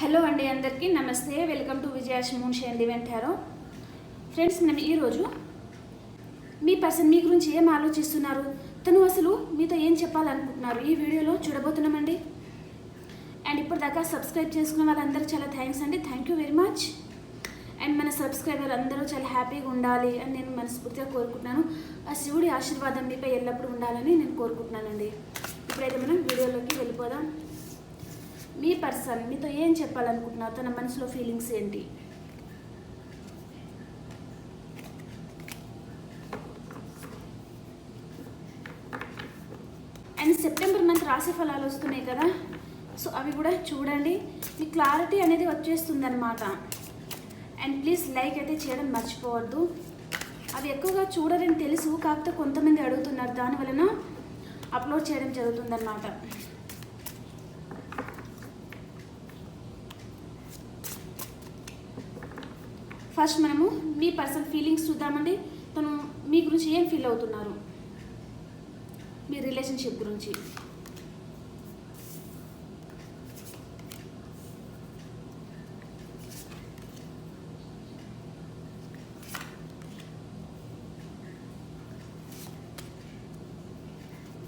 Hello అండి అందరికీ. నమస్తే. వెల్కమ్ టు విజయాష్ మూన్ షేన్ ఈవెంట్ ఫ్రెండ్స్ మనం ఈరోజు మీ పర్సన్ మీ గురించి ఏం ఆలోచిస్తున్నారు? తను అసలు మీతో ఏం చెప్పాలనుకుంటున్నారు? ఈ వీడియోలో చూడబోతున్నామండి. అండ్ ఇప్పటిదాకా సబ్స్క్రైబ్ చేసుకున్న వాళ్ళందరూ చాలా థ్యాంక్స్ అండి. Thank you very much. And మన సబ్స్క్రైబర్ అందరూ చాలా హ్యాపీగా ఉండాలి అని నేను మనస్ఫూర్తిగా కోరుకుంటున్నాను. ఆ శివుడి ఆశీర్వాదం మీపై ఎల్లప్పుడూ ఉండాలని నేను కోరుకుంటున్నానండి. ఇప్పుడైతే మనం వీడియోలోకి వెళ్ళిపోదాం. మీ పర్సన్ మీతో ఏం చెప్పాలనుకుంటున్నారు తన మనసులో ఫీలింగ్స్ ఏంటి? అండ్ సెప్టెంబర్ మంత్ రాశి ఫలాలు వస్తున్నాయి కదా సో అవి కూడా చూడండి. మీ క్లారిటీ అనేది వచ్చేస్తుంది అనమాట అండ్ ప్లీజ్ లైక్ అయితే చేయడం మర్చిపోవద్దు. అవి ఎక్కువగా చూడరని తెలుసు కాకపోతే కొంతమంది అడుగుతున్నారు. దాని వలన అప్లోడ్ చేయడం జరుగుతుందన్నమాట. ఫస్ట్ మనము మీ పర్సనల్ ఫీలింగ్స్ చూద్దామండి. తను మీ గురించి ఏం ఫీల్ అవుతున్నారు? మీ రిలేషన్షిప్ గురించి.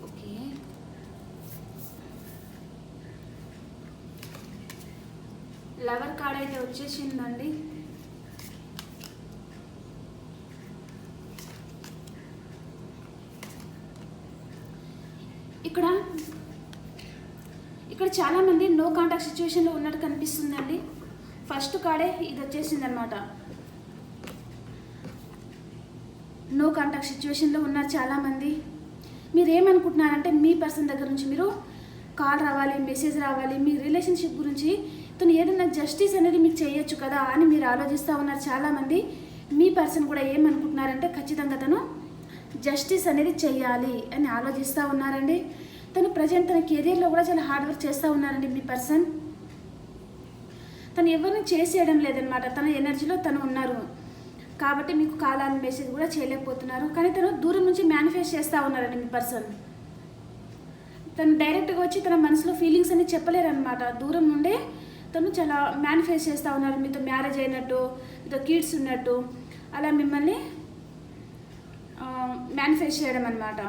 ఓకే. లవర్ కార్డ్ అయితే వచ్చేసిందండి. ఇక్కడ ఇక్కడ చాలామంది నో కాంటాక్ట్ సిచ్యువేషన్లో ఉన్నట్టు కనిపిస్తుందండి. ఫస్ట్ కాడే ఇది వచ్చేసింది అనమాట నో కాంటాక్ట్ సిచ్యువేషన్లో ఉన్నారు చాలామంది. మీరు ఏమనుకుంటున్నారంటే మీ పర్సన్ దగ్గర నుంచి మీరు కాల్ రావాలి మెసేజ్ రావాలి మీ రిలేషన్షిప్ గురించి తను ఏదైనా జస్టిస్ అనేది మీకు చేయొచ్చు కదా అని మీరు ఆలోచిస్తూ ఉన్నారు చాలామంది. మీ పర్సన్ కూడా ఏమనుకుంటున్నారంటే ఖచ్చితంగా తను జస్టిస్ అనేది చెయ్యాలి అని ఆలోచిస్తూ ఉన్నారండి. తను ప్రజెంట్ తన కెరీర్లో కూడా చాలా హార్డ్ వర్క్ చేస్తూ ఉన్నారండి మీ పర్సన్ తను ఎవరిని చేసేయడం లేదనమాట తన ఎనర్జీలో తను ఉన్నారు. కాబట్టి మీకు కాలాన్ని మెసేజ్ కూడా చేయలేకపోతున్నారు. కానీ తను దూరం నుంచి మేనిఫెస్ట్ చేస్తూ ఉన్నారండి మీ పర్సన్ తను డైరెక్ట్గా వచ్చి తన మనసులో ఫీలింగ్స్ అని చెప్పలేరనమాట దూరం నుండే తను చాలా మేనిఫెస్ట్ చేస్తూ ఉన్నారు. మీతో మ్యారేజ్ అయినట్టు మీతో కిడ్స్ ఉన్నట్టు. అలా మిమ్మల్ని మేనిఫెస్ట్ చేయడం అనమాట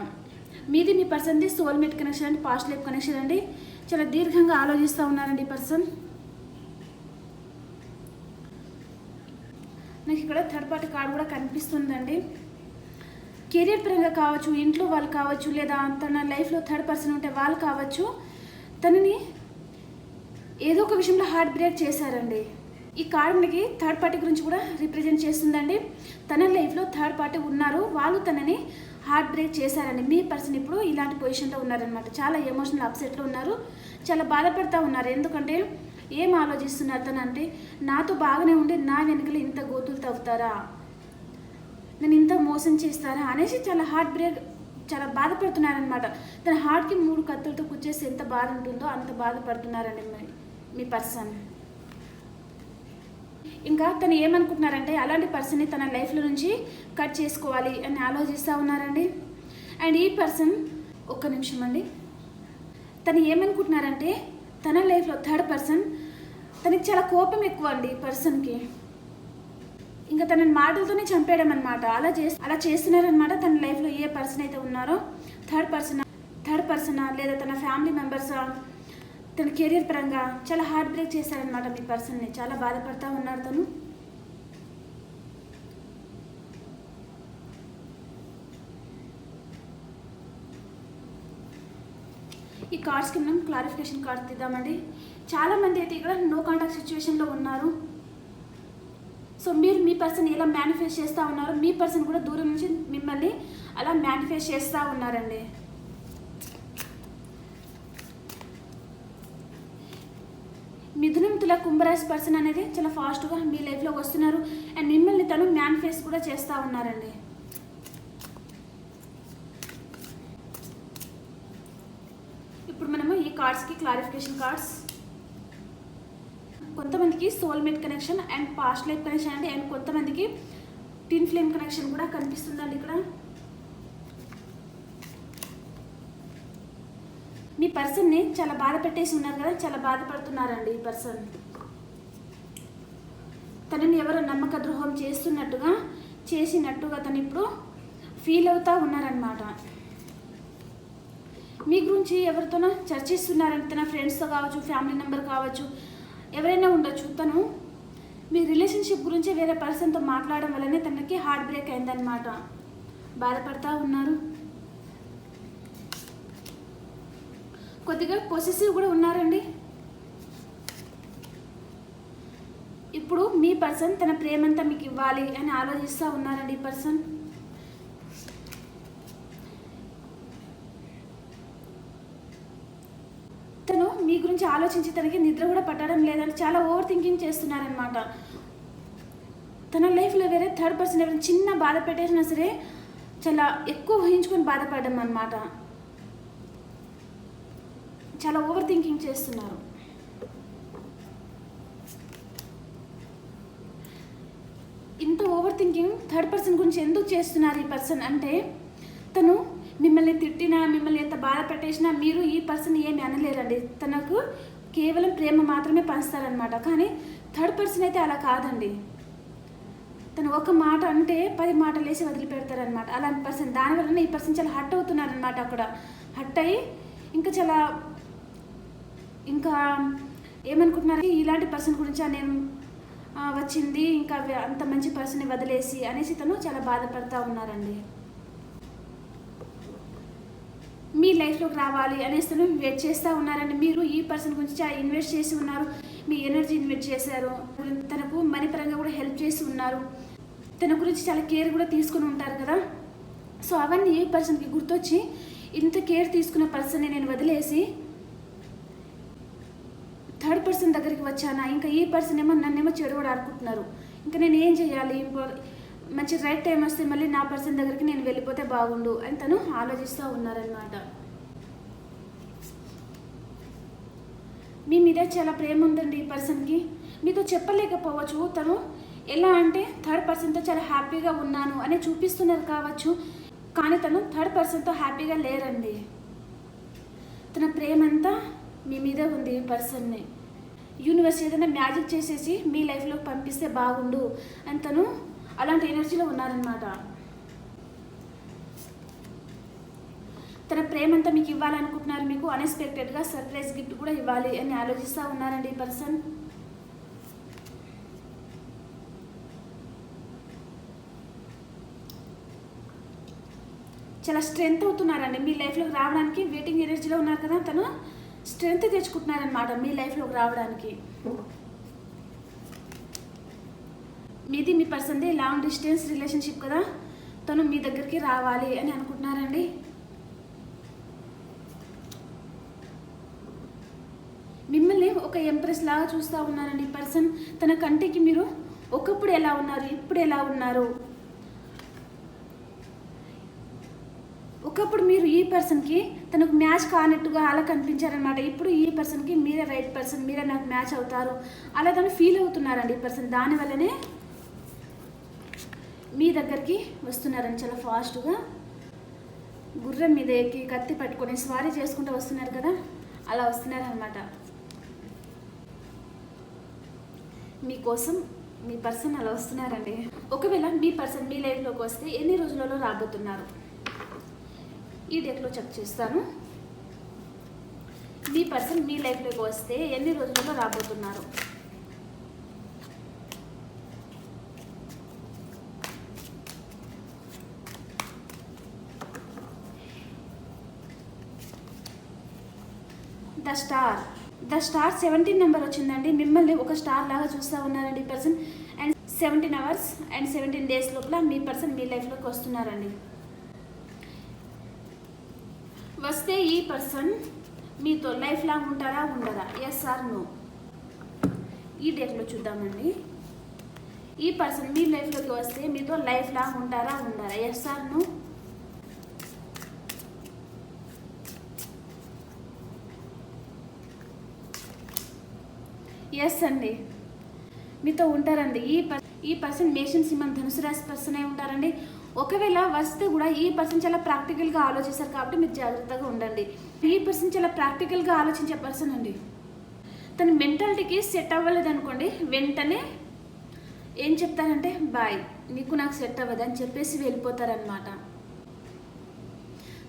మీది మీ పర్సన్ది సోల్మేట్ కనెక్షన్ అండి పాస్ట్ లైఫ్ కనెక్షన్ అండి. చాలా దీర్ఘంగా ఆలోచిస్తూ ఉన్నారండి పర్సన్. నాకు ఇక్కడ థర్డ్ పార్టీ కార్డు కూడా కనిపిస్తుందండి. కెరీర్ పరంగా కావచ్చు ఇంట్లో వాళ్ళు కావచ్చు లేదా తన లైఫ్లో థర్డ్ పర్సన్ ఉంటే వాళ్ళు కావచ్చు తనని ఏదో ఒక విషయంలో హార్ట్ బ్రేక్ చేశారండి. ఈ కార్డు మనకి థర్డ్ పార్టీ గురించి కూడా రిప్రజెంట్ చేస్తుందండి. తన లైఫ్లో థర్డ్ పార్టీ ఉన్నారు వాళ్ళు తనని హార్ట్ బ్రేక్ చేశారని. మీ పర్సన్ ఇప్పుడు ఇలాంటి పొజిషన్లో ఉన్నారనమాట. చాలా ఎమోషనల్ అప్సెట్లో ఉన్నారు. చాలా బాధపడతా ఉన్నారు. ఎందుకంటే ఏం ఆలోచిస్తున్నారు తను అంటే నాతో బాగానే ఉండి నా వెనుకలు ఇంత గోతులు తవ్వుతారా? నేను ఇంత మోసం చేస్తారా? అనేసి చాలా హార్ట్ బ్రేక్ చాలా బాధపడుతున్నారనమాట. తన హార్ట్కి మూడు కత్తులతో కుచ్చేసి ఎంత బాధ ఉంటుందో అంత బాధపడుతున్నారండి మీ పర్సన్ ఇంకా తను ఏమనుకుంటున్నారంటే అలాంటి పర్సన్ని తన లైఫ్లో నుంచి కట్ చేసుకోవాలి అని ఆలోచిస్తూ ఉన్నారండి. అండ్ ఈ పర్సన్ ఒక్క నిమిషం అండి. తను ఏమనుకుంటున్నారంటే తన లైఫ్లో థర్డ్ పర్సన్ తనకి చాలా కోపం ఎక్కువ అండి పర్సన్కి. ఇంకా తనని మాటలతోనే చంపేయడం అనమాట అలా చేసి అలా చేస్తున్నారనమాట తన లైఫ్లో ఏ పర్సన్ అయితే ఉన్నారో. థర్డ్ పర్సన్ థర్డ్ పర్సనా లేదా తన ఫ్యామిలీ మెంబర్సా? తన కెరీర్ పరంగా చాలా హార్ట్ బ్రేక్ చేశారనమాట మీ పర్సన్ని చాలా బాధపడతా ఉన్నారు తను. ఈ కార్డ్స్కి మనం క్లారిఫికేషన్ కార్డ్ తీద్దామండి. చాలామంది అయితే ఇక్కడ నో కాంటాక్ట్ సిచ్యువేషన్లో ఉన్నారు. సో మీరు మీ పర్సన్ ఎలా మేనిఫెస్ట్ చేస్తూ ఉన్నారు? మీ పర్సన్ కూడా దూరం నుంచి మిమ్మల్ని అలా మేనిఫెస్ట్ చేస్తూ ఉన్నారండి. మిథునం తుల కుంభరాశి పర్సన్ అనేది చాలా ఫాస్ట్గా మీ లైఫ్లో వస్తున్నారు. అండ్ మిమ్మల్ని తను మేనిఫెస్ట్ కూడా చేస్తూ ఉన్నారండి. ఇప్పుడు మనము ఈ కార్డ్స్కి క్లారిఫికేషన్ కార్డ్స్ కొంతమందికి soulmate connection and past life connection అండి. అండ్ కొంతమందికి టిన్ ఫ్లేమ్ కనెక్షన్ కూడా కనిపిస్తుందండి ఇక్కడ. ఈ పర్సన్ని చాలా బాధ పెట్టేసి ఉన్నారు కదా చాలా బాధపడుతున్నారండి ఈ పర్సన్ తనని ఎవరో నమ్మక ద్రోహం చేస్తున్నట్టుగా చేసినట్టుగా తను ఇప్పుడు ఫీల్ అవుతా ఉన్నారనమాట మీ గురించి ఎవరితోనో చర్చిస్తున్నారంటే తన ఫ్రెండ్స్తో కావచ్చు ఫ్యామిలీ మెంబర్ కావచ్చు ఎవరైనా ఉండొచ్చు. తను మీ రిలేషన్షిప్ గురించి వేరే పర్సన్తో మాట్లాడడం వల్లనే తనకి హార్ట్ బ్రేక్ అయిందనమాట బాధపడతా ఉన్నారు. కొద్దిగా పొసెసివ్ కూడా ఉన్నారండి. ఇప్పుడు మీ పర్సన్ తన ప్రేమంతా మీకు ఇవ్వాలి అని ఆలోచిస్తూ ఉన్నారండి ఈ పర్సన్ తను మీ గురించి ఆలోచించి తనకి నిద్ర కూడా పట్టడం లేదని చాలా ఓవర్ థింకింగ్ చేస్తున్నారనమాట తన లైఫ్లో వేరే థర్డ్ పర్సన్ ఎవరైనా చిన్న బాధ పెట్టేసినా సరే చాలా ఎక్కువ ఊహించుకొని బాధపడడం అనమాట చాలా ఓవర్ థింకింగ్ చేస్తున్నారు. ఇంత ఓవర్ థింకింగ్ థర్డ్ పర్సన్ గురించి ఎందుకు చేస్తున్నారు ఈ పర్సన్ అంటే తను మిమ్మల్ని తిట్టినా మిమ్మల్ని ఎంత బాధ పెట్టేసినా మీరు ఈ పర్సన్ ఏమి అనలేరండి. తనకు కేవలం ప్రేమ మాత్రమే పంచుతారనమాట కానీ థర్డ్ పర్సన్ అయితే అలా కాదండి. తను ఒక మాట అంటే పది మాటలు వేసి వదిలిపెడతారనమాట అలాంటి పర్సన్ దానివల్ల ఈ పర్సన్ చాలా హట్ అవుతున్నారనమాట అక్కడ. హట్ అయ్యి ఇంకా చాలా ఇంకా ఏమనుకుంటున్నారు ఇలాంటి పర్సన్ గురించి నేను వచ్చింది. ఇంకా అంత మంచి పర్సన్ని వదిలేసి అనేసి తను చాలా బాధపడతా ఉన్నారండి. మీ లైఫ్లోకి రావాలి అనేసి తను వెయిట్ చేస్తూ ఉన్నారండి. మీరు ఈ పర్సన్ గురించి చాలా ఇన్వెస్ట్ చేసి ఉన్నారు. మీ ఎనర్జీ ఇన్వెస్ట్ చేశారు. తనకు మనీ పరంగా కూడా హెల్ప్ చేసి ఉన్నారు. తన గురించి చాలా కేర్ కూడా తీసుకుని ఉంటారు కదా. సో అవన్నీ ఈ పర్సన్కి గుర్తొచ్చి ఇంత కేర్ తీసుకున్న పర్సన్ని నేను వదిలేసి థర్డ్ పర్సన్ దగ్గరికి వచ్చానా? ఇంకా ఈ పర్సన్ ఏమో నన్నేమో చెడు కూడా ఆడుకుంటున్నారు. ఇంకా నేను ఏం చేయాలి ఇంకో- మంచి రైట్ టైం వస్తే మళ్ళీ నా పర్సన్ దగ్గరికి నేను వెళ్ళిపోతే బాగుండు అని తను ఆలోచిస్తూ ఉన్నారనమాట మీ మీద చాలా ప్రేమ ఉందండి ఈ పర్సన్కి. మీతో చెప్పలేకపోవచ్చు. తను ఎలా అంటే థర్డ్ పర్సన్తో చాలా హ్యాపీగా ఉన్నాను అని చూపిస్తున్నారు కావచ్చు. కానీ తను థర్డ్ పర్సన్తో హ్యాపీగా లేరండి. తన ప్రేమంతా మీ మీద ఉంది ఈ పర్సన్ని యూనివర్స్ ఏదైనా మ్యాజిక్ చేసేసి మీ లైఫ్లోకి పంపిస్తే బాగుండు అని తను అలాంటి ఎనర్జీలో ఉన్నారనమాట తన ప్రేమంతా మీకు ఇవ్వాలనుకుంటున్నారు మీకు అన్ఎక్స్పెక్టెడ్గా సర్ప్రైజ్ గిఫ్ట్ కూడా ఇవ్వాలి అని ఆలోచిస్తూ ఉన్నారండి ఈ పర్సన్ చాలా స్ట్రెంగ్త్ అవుతున్నారండి. మీ లైఫ్లోకి రావడానికి వెయిటింగ్ ఎనర్జీలో ఉన్నారు కదా తను. స్ట్రెంగ్త్ తెచ్చుకుంటున్నారనమాట మీ లైఫ్లోకి రావడానికి. మీది మీ పర్సన్ది లాంగ్ డిస్టెన్స్ రిలేషన్షిప్ కదా తను మీ దగ్గరికి రావాలి అని అనుకుంటున్నారండి? మిమ్మల్ని ఒక ఎంప్రెస్ లాగా చూస్తూ ఉన్నారండి పర్సన్. తన కంటికి మీరు ఒకప్పుడు ఎలా ఉన్నారు ఇప్పుడు ఎలా ఉన్నారు? ఒకప్పుడు మీరు ఈ పర్సన్కి తనకు మ్యాచ్ కానట్టుగా అలా కనిపించారనమాట ఇప్పుడు ఈ పర్సన్కి మీరే రైట్ పర్సన్ మీరే నాకు మ్యాచ్ అవుతారు. అలా తను ఫీల్ అవుతున్నారండి ఈ పర్సన్. దానివల్లనే మీ దగ్గరికి వస్తున్నారని చాలా ఫాస్ట్గా గుర్రం మీద ఎక్కి కత్తి పట్టుకొని స్వారీ చేసుకుంటూ వస్తున్నారు కదా? అలా వస్తున్నారనమాట మీకోసం మీ పర్సన్ అలా వస్తున్నారండి. ఒకవేళ మీ పర్సన్ మీ లైఫ్లోకి వస్తే ఎన్ని రోజులలో రాబోతున్నారు? ఈ డేట్లో చెక్ చేస్తాను. మీ పర్సన్ మీ లైఫ్లోకి వస్తే ఎన్ని రోజులలో రాబోతున్నారు? The star. The star seventeen number వచ్చిందండి. మిమ్మల్ని ఒక స్టార్ లాగా చూస్తూ ఉన్నారండి person. And seventeen hours and seventeen days లోపల మీ పర్సన్ మీ లైఫ్లోకి వస్తున్నారండి. వస్తే ఈ పర్సన్ మీతో లైఫ్ లాంగ్ ఉంటారా ఉండరా ఎస్ ఆర్ నో ఈ డేట్లో చూద్దామండి. ఈ పర్సన్ మీ లైఫ్లోకి వస్తే మీతో లైఫ్ లాంగ్ ఉంటారా ఉండరా ఎస్ ఆర్ నో ఎస్ అండి. మీతో ఉంటారండి. ఈ ఈ పర్సన్ మేషన్ సింహం ధనుసు రాశి పర్సన్ అయి ఉంటారండి. ఒకవేళ వస్తే కూడా ఈ పర్సన్ చాలా ప్రాక్టికల్గా ఆలోచిస్తారు కాబట్టి మీరు జాగ్రత్తగా ఉండండి. ఈ పర్సన్ చాలా ప్రాక్టికల్గా ఆలోచించే పర్సన్ అండి. తన మెంటాలిటీకి సెట్ అవ్వలేదు అనుకోండి వెంటనే ఏం చెప్తారంటే బాయ్ నీకు నాకు సెట్ అవ్వదు అని చెప్పేసి వెళ్ళిపోతారనమాట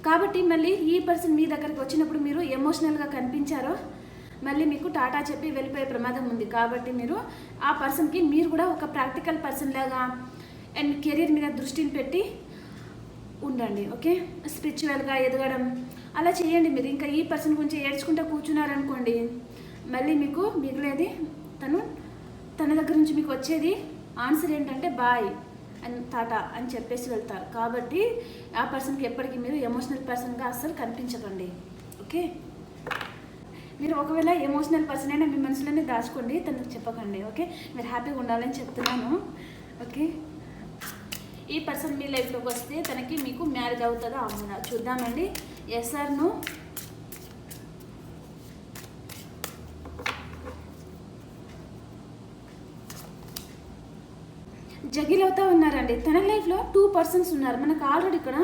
కాబట్టి మళ్ళీ ఈ పర్సన్ మీ దగ్గరికి వచ్చినప్పుడు మీరు ఎమోషనల్గా కనిపించారో మళ్ళీ మీకు టాటా చెప్పి వెళ్ళిపోయే ప్రమాదం ఉంది. కాబట్టి మీరు ఆ పర్సన్కి మీరు కూడా ఒక ప్రాక్టికల్ పర్సన్ లాగా అండ్ కెరీర్ మీద దృష్టిని పెట్టి ఉండండి ఓకే? స్పిరిచువల్గా ఎదగడం. అలా చేయండి మీరు. ఇంకా ఈ పర్సన్ గురించి ఏడ్చుకుంటూ కూర్చున్నారనుకోండి మళ్ళీ మీకు మిగిలేది తను తన దగ్గర నుంచి మీకు వచ్చేది ఆన్సర్ ఏంటంటే బాయ్ అని టాటా అని చెప్పేసి వెళ్తారు. కాబట్టి ఆ పర్సన్కి ఎప్పటికీ మీరు ఎమోషనల్ పర్సన్గా అస్సలు కనిపించకండి ఓకే? మీరు ఒకవేళ ఎమోషనల్ పర్సన్ అయినా మీ మనసులోనే దాచుకోండి తనకు చెప్పకండి ఓకే? మీరు హ్యాపీగా ఉండాలని చెప్తున్నాను ఓకే? ఈ పర్సన్ మీ లైఫ్లోకి వస్తే తనకి మీకు మ్యారేజ్ అవుతుందా అవునా చూద్దామండి. ఎస్ ఆర్ నో జగిల్ అవుతా ఉన్నారండి. తన లైఫ్లో టూ పర్సన్స్ ఉన్నారు. మనకు ఆల్రెడీ ఇక్కడ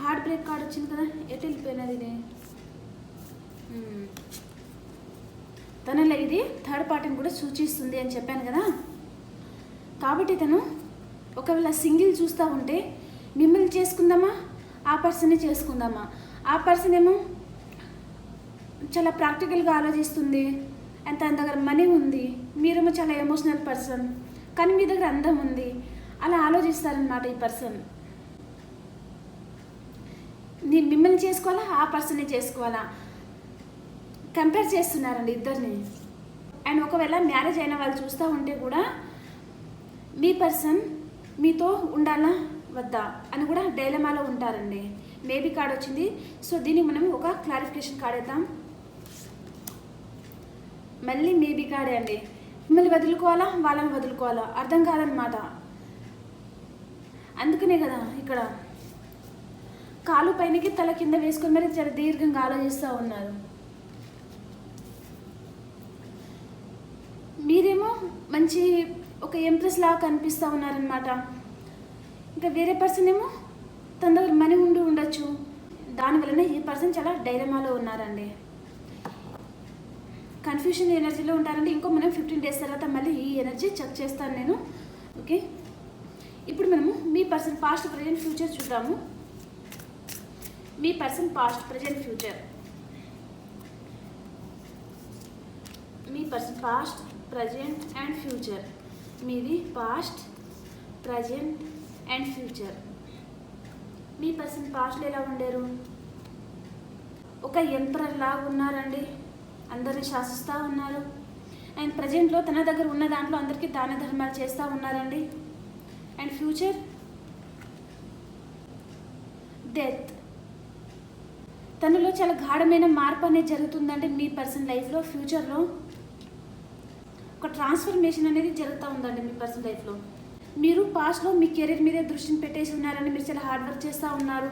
హార్ట్ బ్రేక్ కార్డ్ వచ్చింది కదా? ఎటు వెళ్ళిపోయినది ఇది? Hmm. తనలో ఇది థర్డ్ పార్టీని కూడా సూచిస్తుంది అని చెప్పాను కదా? కాబట్టి తను ఒకవేళ సింగిల్ చూస్తూ ఉంటే మిమ్మల్ని చేసుకుందామా? ఆ పర్సన్ని చేసుకుందామా? ఆ పర్సన్ ఏమో చాలా ప్రాక్టికల్గా ఆలోచిస్తుంది. అండ్ తన దగ్గర మనీ ఉంది. మీరేమో చాలా ఎమోషనల్ పర్సన్. కానీ మీ దగ్గర అందం ఉంది. అలా ఆలోచిస్తారనమాట ఈ పర్సన్. నీ మిమ్మల్ని చేసుకోవాలా? ఆ పర్సన్ని చేసుకోవాలా? కంపేర్ చేస్తున్నారండి ఇద్దరిని. అండ్ ఒకవేళ మ్యారేజ్ అయిన వాళ్ళు చూస్తూ ఉంటే కూడా మీ పర్సన్ మీతో ఉండాలా? వద్దా? అని కూడా డైలమాలో ఉంటారండి. మేబీ కార్డ్ వచ్చింది. సో దీనికి మనం ఒక క్లారిఫికేషన్ కార్డ్ ఇద్దాం మళ్ళీ మేబీ కార్డే అండి. మిమ్మల్ని వదులుకోవాలా? వాళ్ళని వదులుకోవాలా? అర్థం కాదనమాట అందుకనే కదా ఇక్కడ. కాలు పైనకి తల కింద వేసుకుని మరి చాలా దీర్ఘంగా ఆలోచిస్తూ ఉన్నారు. మీరేమో మంచి ఒక ఎంప్రెస్ లాగా కనిపిస్తూ ఉన్నారనమాట ఇంకా వేరే పర్సన్ ఏమో తన దగ్గర మనీ ఉండి ఉండొచ్చు. దానివల్లనే ఈ పర్సన్ చాలా డైలమాలో ఉన్నారండి. కన్ఫ్యూషన్ ఎనర్జీలో ఉంటారండి. ఇంకో మనం ఫిఫ్టీన్ డేస్ తర్వాత మళ్ళీ ఈ ఎనర్జీ చెక్ చేస్తాను నేను. ఓకే? ఇప్పుడు మనము మీ పర్సన్ పాస్ట్ ప్రజెంట్ ఫ్యూచర్ చూద్దాము. మీ person past present future. Me person past present and future. మీది పాస్ట్ ప్రజెంట్ అండ్ ఫ్యూచర్. మీ పర్సన్ పాస్ట్లో ఎలా ఉండారు? ఒక ఎంపరర్ లాగా ఉన్నారండి. అందరిని శాసిస్తూ ఉన్నారు. అండ్ ప్రజెంట్లో తన దగ్గర ఉన్న దాంట్లో అందరికీ దాన ధర్మాలు చేస్తూ ఉన్నారండి. And future? డెత్. తనలో చాలా గాఢమైన మార్పు అనేది జరుగుతుందంటే మీ పర్సన్ లైఫ్లో ఫ్యూచర్లో. ఒక ట్రాన్స్ఫర్మేషన్ అనేది జరుగుతూ ఉందండి మీ పర్సన్ లైఫ్లో మీరు పాస్ట్లో మీ కెరీర్ మీదే దృష్టిని పెట్టేసి ఉన్నారని మీరు చాలా హార్డ్ వర్క్ చేస్తూ ఉన్నారు.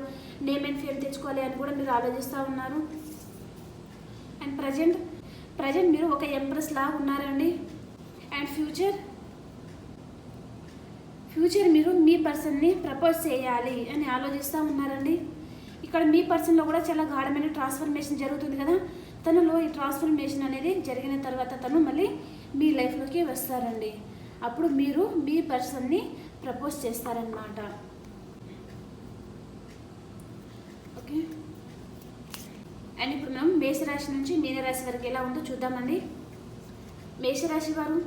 నేమ్ అండ్ ఫేమ్ తెచ్చుకోవాలి అని కూడా మీరు ఆలోచిస్తూ ఉన్నారు. అండ్ ప్రజెంట్ ప్రజెంట్ మీరు ఒక ఎంప్రెస్ లాగా ఉన్నారండి. అండ్ ఫ్యూచర్ ఫ్యూచర్ మీరు మీ పర్సన్ని ప్రపోజ్ చేయాలి అని ఆలోచిస్తూ ఉన్నారండి. ఇక్కడ మీ పర్సన్లో కూడా చాలా గాఢమైన ట్రాన్స్ఫర్మేషన్ జరుగుతుంది కదా. తనలో ఈ ట్రాన్స్ఫర్మేషన్ అనేది జరిగిన తర్వాత తను మళ్ళీ మీ లైఫ్లోకి వస్తారండి. అప్పుడు మీరు మీ పర్సన్ని ప్రపోజ్ చేస్తారనమాట ఓకే. అండ్ ఇప్పుడు మనం మేషరాశి నుంచి మీనరాశి వరకు ఎలా ఉందో చూద్దామండి. మేషరాశి వారు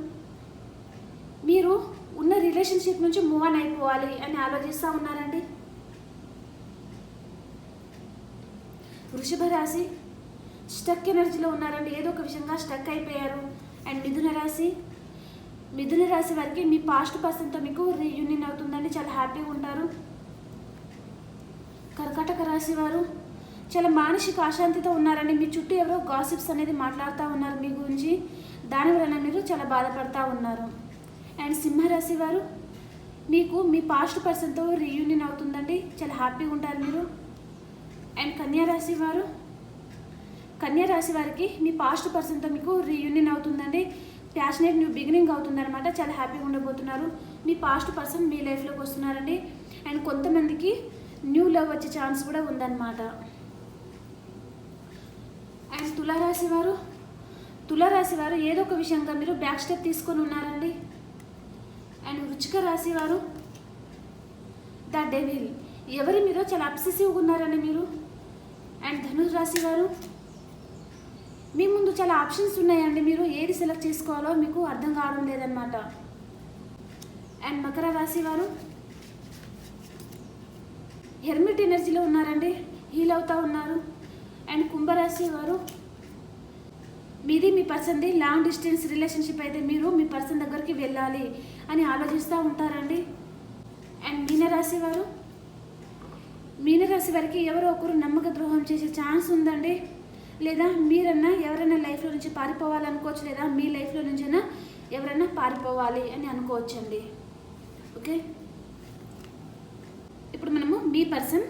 మీరు ఉన్న రిలేషన్షిప్ నుంచి మూవ్ ఆన్ అయిపోవాలి అని ఆలోచిస్తూ ఉన్నారండి. వృషభ రాశి స్టక్ ఎనర్జీలో ఉన్నారండి. ఏదో ఒక విషయంగా స్టక్ అయిపోయారు. అండ్ మిథున రాశి? మిథున రాశి వారికి మీ పాస్ట్ పర్సన్తో మీకు రీయూనియన్ అవుతుందండి. చాలా హ్యాపీగా ఉంటారు. కర్కాటక రాశి వారు చాలా మానసిక అశాంతితో ఉన్నారండి. మీ చుట్టూ ఎవరో గాసిప్స్ అనేది మాట్లాడుతూ ఉన్నారు మీ గురించి. దాని వలన మీరు చాలా బాధపడుతూ ఉన్నారు. అండ్ సింహరాశి వారు మీకు మీ పాస్ట్ పర్సన్తో రీయూనియన్ అవుతుందండి. చాలా హ్యాపీగా ఉంటారు మీరు. అండ్ కన్యా రాశి వారు కన్యా రాశి వారికి మీ పాస్ట్ పర్సన్తో మీకు రీయూనియన్ అవుతుందండి. ప్యాషనేట్ న్యూ బిగినింగ్ అవుతుందన్నమాట. చాలా హ్యాపీగా ఉండబోతున్నారు. మీ పాస్ట్ పర్సన్ మీ లైఫ్లోకి వస్తున్నారండి. అండ్ కొంతమందికి న్యూ లవ్ వచ్చే ఛాన్స్ కూడా ఉందన్నమాట. అండ్ తులారాశి వారు తులారాశి వారు ఏదో ఒక విషయంగా మీరు బ్యాక్ స్టెప్ తీసుకొని ఉన్నారండి. వృచ్చిక రాశి వారు ద డెవిల్ ఎవరి మీద చాలా అబ్సెసివ్గా ఉన్నారండి మీరు. అండ్ ధనుర్ రాశి వారు మీ ముందు చాలా ఆప్షన్స్ ఉన్నాయండి. మీరు ఏది సెలెక్ట్ చేసుకోవాలో మీకు అర్థం కావడం లేదనమాట అండ్ మకర రాశి వారు హెర్మిట్ ఎనర్జీలో ఉన్నారండి. హీల్ అవుతూ ఉన్నారు. అండ్ కుంభరాశి వారు మీది మీ పర్సన్ది లాంగ్ డిస్టెన్స్ రిలేషన్షిప్ అయితే మీరు మీ పర్సన్ దగ్గరికి వెళ్ళాలి అని ఆలోచిస్తూ ఉంటారండి. అండ్ మీనరాశి వారు మీనరాశి వారికి ఎవరో ఒకరు నమ్మక ద్రోహం చేసే ఛాన్స్ ఉందండి. లేదా మీరన్నా ఎవరైనా లైఫ్లో నుంచి పారిపోవాలనుకోవచ్చు లేదా మీ లైఫ్లో నుంచైనా ఎవరైనా పారిపోవాలి అని అనుకోవచ్చండి. ఓకే? ఇప్పుడు మనము మీ పర్సన్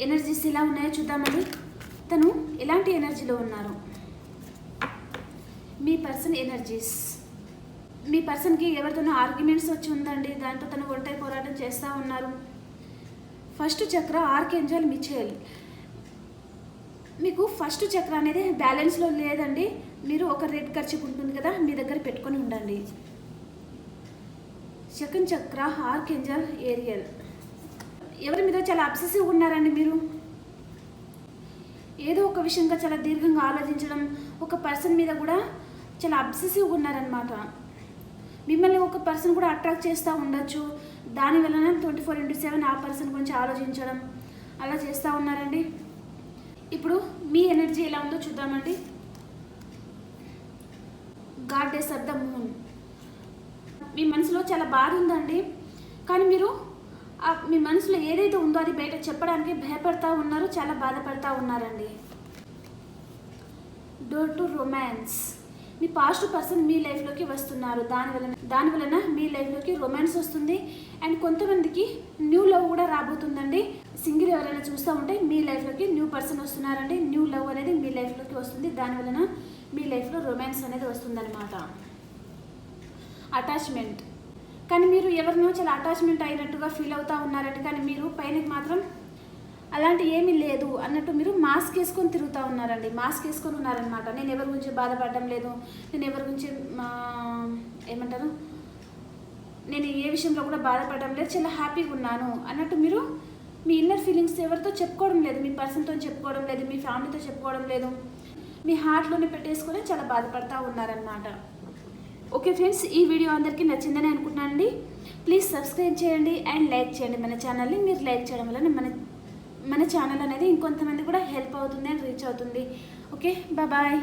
ఎనర్జీస్ ఎలా ఉన్నాయో చూద్దామండి. తను ఎలాంటి ఎనర్జీలో ఉన్నారు? మీ పర్సన్ ఎనర్జీస్. మీ పర్సన్కి ఎవరితోనో ఆర్గ్యుమెంట్స్ వచ్చి ఉందండి. దాంతో తను ఒంటరి పోరాటం చేస్తూ ఉన్నారు. First chakra archangel Michael. మీకు ఫస్ట్ చక్ర అనేది బ్యాలెన్స్లో లేదండి. మీరు ఒక రెడ్ ఖర్చు ఉంటుంది కదా మీ దగ్గర పెట్టుకొని ఉండండి. సెకండ్ చక్ర ఆర్కేంజల్ ఏరియల్ ఎవరి మీద చాలా అబ్సెసివ్ ఉన్నారండి మీరు? ఏదో ఒక విషయంగా చాలా దీర్ఘంగా ఆలోచించడం ఒక పర్సన్ మీద కూడా చాలా అబ్సెసివ్గా ఉన్నారనమాట మిమ్మల్ని ఒక పర్సన్ కూడా అట్రాక్ట్ చేస్తూ ఉండొచ్చు. దాని వలన ట్వంటీ ఫోర్ ఇంటూ సెవెన్ ఆ పర్సన్ గురించి ఆలోచించడం అలా చేస్తూ ఉన్నారండి. ఇప్పుడు మీ ఎనర్జీ ఎలా ఉందో చూద్దామండి. Goddess of the moon. మీ మనసులో చాలా బాధ ఉందండి. కానీ మీరు మీ మనసులో ఏదైతే ఉందో అది బయట చెప్పడానికి భయపడతా ఉన్నారు చాలా బాధపడతా ఉన్నారండి. డోర్ టు రొమాన్స్ మీ పాస్ట్ పర్సన్ మీ లైఫ్లోకి వస్తున్నారు. దాని వలన దాని వలన మీ లైఫ్లోకి రొమాన్స్ వస్తుంది. అండ్ కొంతమందికి న్యూ లవ్ కూడా రాబోతుందండి. సింగిల్ ఎవరైనా చూస్తూ ఉంటే మీ లైఫ్లోకి న్యూ పర్సన్ వస్తున్నారండి. న్యూ లవ్ అనేది మీ లైఫ్లోకి వస్తుంది. దాని వలన మీ లైఫ్లో రొమాన్స్ అనేది వస్తుందన్నమాట. అటాచ్మెంట్. కానీ మీరు ఎవరినో చాలా అటాచ్మెంట్ అయినట్టుగా ఫీల్ అవుతూ ఉన్నారండి. కానీ మీరు పైనకి మాత్రం అలాంటి ఏమీ లేదు అన్నట్టు మీరు మాస్క్ వేసుకొని తిరుగుతూ ఉన్నారండి. మాస్క్ వేసుకొని ఉన్నారనమాట నేను ఎవరి గురించి బాధపడడం లేదు. నేను ఎవరి గురించి మా, ఏమంటారు? నేను ఏ విషయంలో కూడా బాధపడడం లేదు. చాలా హ్యాపీగా ఉన్నాను అన్నట్టు మీరు మీ ఇన్నర్ ఫీలింగ్స్ ఎవరితో చెప్పుకోవడం లేదు. మీ పర్సన్తో చెప్పుకోవడం లేదు. మీ ఫ్యామిలీతో చెప్పుకోవడం లేదు. మీ హార్ట్లోనే పెట్టేసుకొని చాలా బాధపడతా ఉన్నారనమాట ఓకే ఫ్రెండ్స్ ఈ వీడియో అందరికీ నచ్చిందని అనుకుంటున్నానండి. ప్లీజ్ సబ్స్క్రైబ్ చేయండి అండ్ లైక్ చేయండి మన ఛానల్ని. మీరు లైక్ చేయడం వల్ల మన మన ఛానల్ అనేది ఇంకొంతమంది కూడా హెల్ప్ అవుతుంది అండ్ రీచ్ అవుతుంది. Okay bye